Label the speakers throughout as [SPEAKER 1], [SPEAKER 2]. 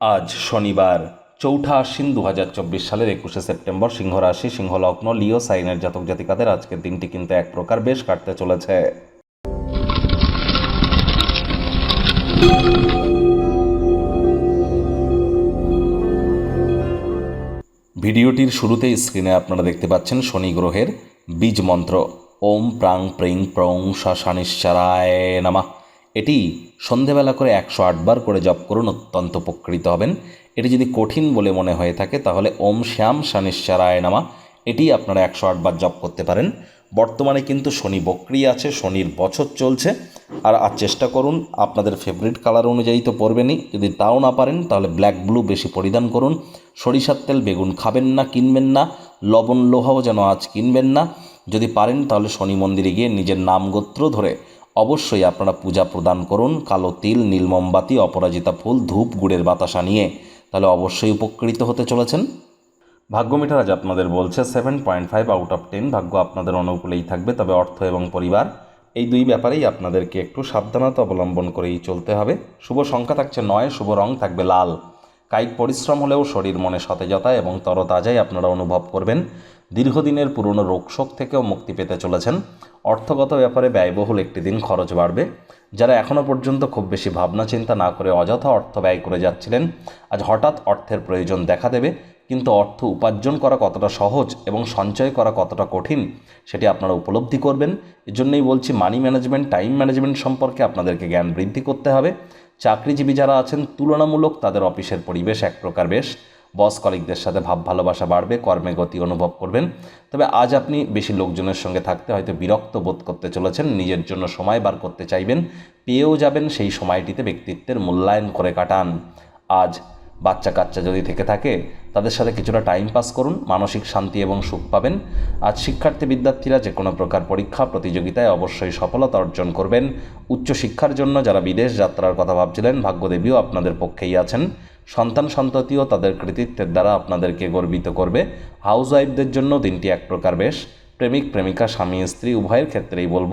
[SPEAKER 1] আজ শনিবার, চৌঠা আশ্বিন দু হাজার চব্বিশ সালের একুশে সেপ্টেম্বর সিংহ রাশি সিংহ লগ্ন লিও, সাইনের জাতক জাতিকাদের আজকের দিনটি কিন্তু এক প্রকার বেশ কাটতে চলেছে। ভিডিওটির শুরুতেই স্ক্রিনে আপনারা দেখতে পাচ্ছেন শনি গ্রহের বীজ মন্ত্র। ওম প্রাং প্রিং প্রং শানিশ্চারায় নামা। এটি সন্ধেবেলা করে একশো আটবার করে জপ করুন, অত্যন্ত উপকৃত হবেন। এটি যদি কঠিন বলে মনে হয়ে থাকে, তাহলে ওম শ্যাম শানিশ্চারায় নামা, এটি আপনারা একশো আটবার জপ করতে পারেন। বর্তমানে কিন্তু শনি বক্রি আছে, শনির বছর চলছে। আর আর চেষ্টা করুন, আপনাদের ফেভারিট কালার অনুযায়ী তো পরবেনই। যদি তাও না পারেন, তাহলে ব্ল্যাক ব্লু বেশি পরিধান করুন। সরিষার তেল বেগুন খাবেন না, কিনবেন না। লবণ লোহাও যেন আজ কিনবেন না। যদি পারেন, তাহলে শনি মন্দিরে গিয়ে নিজের নাম গোত্র ধরে অবশ্যই আপনারা পূজা প্রদান করুন। কালো তিল, নীল মোমবাতি, অপরাজিতা ফুল, ধূপ, গুড়ের বাতাসা নিয়ে তাহলে অবশ্যই উপকৃত হতে চলেছেন। ভাগ্য মিটার আজ আপনাদের বলছে seven point five out of ten ভাগ্য আপনাদের অনুকূলেই থাকবে, তবে অর্থ এবং পরিবার এই দুই ব্যাপারেই আপনাদেরকে একটু সাবধানতা অবলম্বন করেই চলতে হবে। শুভ সংখ্যা থাকছে নয়, শুভ রং থাকবে লাল। কায়িক পরিশ্রম হলেও শরীর মনে সতেজতা এবং তরতাজাই আপনারা অনুভব করবেন। দীর্ঘদিনের পুরনো রোগশোক থেকেও মুক্তি পেতে চলেছেন। অর্থগত ব্যাপারে ব্যয়বহুল একটি দিন খরচ বাড়বে। যারা এখনও পর্যন্ত খুব বেশি ভাবনা চিন্তা না করে অযথা অর্থ ব্যয় করে যাচ্ছিলেন, আজ হঠাৎ অর্থের প্রয়োজন দেখা দেবে। কিন্তু অর্থ উপার্জন করা কতটা সহজ এবং সঞ্চয় করা কতটা কঠিন, সেটি আপনারা উপলব্ধি করবেন। এজন্যই বলছি মানি ম্যানেজমেন্ট টাইম ম্যানেজমেন্ট সম্পর্কে আপনাদেরকে জ্ঞান বৃদ্ধি করতে হবে। চাকরিজীবী যারা আছেন, তুলনামূলক তাদের অফিসের পরিবেশ এক প্রকার বেশ। বস কলিকদের সাথে ভাব ভালোবাসা বাড়বে, কর্মে গতি অনুভব করবেন। তবে আজ আপনি বেশি লোকজনের সঙ্গে থাকতে হয়তো বিরক্ত বোধ করতে চলেছেন, নিজের জন্য সময় বার করতে চাইবেন, পেয়েও যাবেন সেই সময়টিতে ব্যক্তিত্বের মূল্যায়ন করে কাটান। আজ বাচ্চা কাচ্চা যদি থেকে থাকে, তাদের সাথে কিছুটা টাইম পাস করুন, মানসিক শান্তি এবং সুখ পাবেন। আজ শিক্ষার্থী বিদ্যার্থীরা যে কোনো প্রকার পরীক্ষা, প্রতিযোগিতায় অবশ্যই সফলতা অর্জন করবেন। উচ্চশিক্ষার জন্য যারা বিদেশ যাত্রার কথা ভাবছিলেন, ভাগ্যদেবীও আপনাদের পক্ষেই আছেন। সন্তান সন্ততিও তাদের কৃতিত্বের দ্বারা আপনাদেরকে গর্বিত করবে। হাউস ওয়াইফদের জন্য দিনটি এক প্রকার বেশ। প্রেমিক, প্রেমিকা, স্বামী, স্ত্রী, উভয়ের ক্ষেত্রেই বলব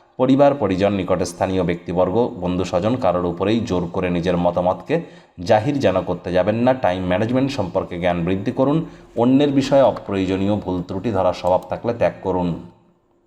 [SPEAKER 1] পরিবার, পরিজন, নিকটে স্থানীয় ব্যক্তিবর্গ, বন্ধু স্বজন কারোর উপরেই জোর করে নিজের মতামতকে জাহির যেন করতে যাবেন না। টাইম ম্যানেজমেন্ট সম্পর্কে জ্ঞান বৃদ্ধি করুন। অন্যের বিষয়ে অপ্রয়োজনীয় ভুল ত্রুটি ধরার স্বভাব থাকলে ত্যাগ করুন।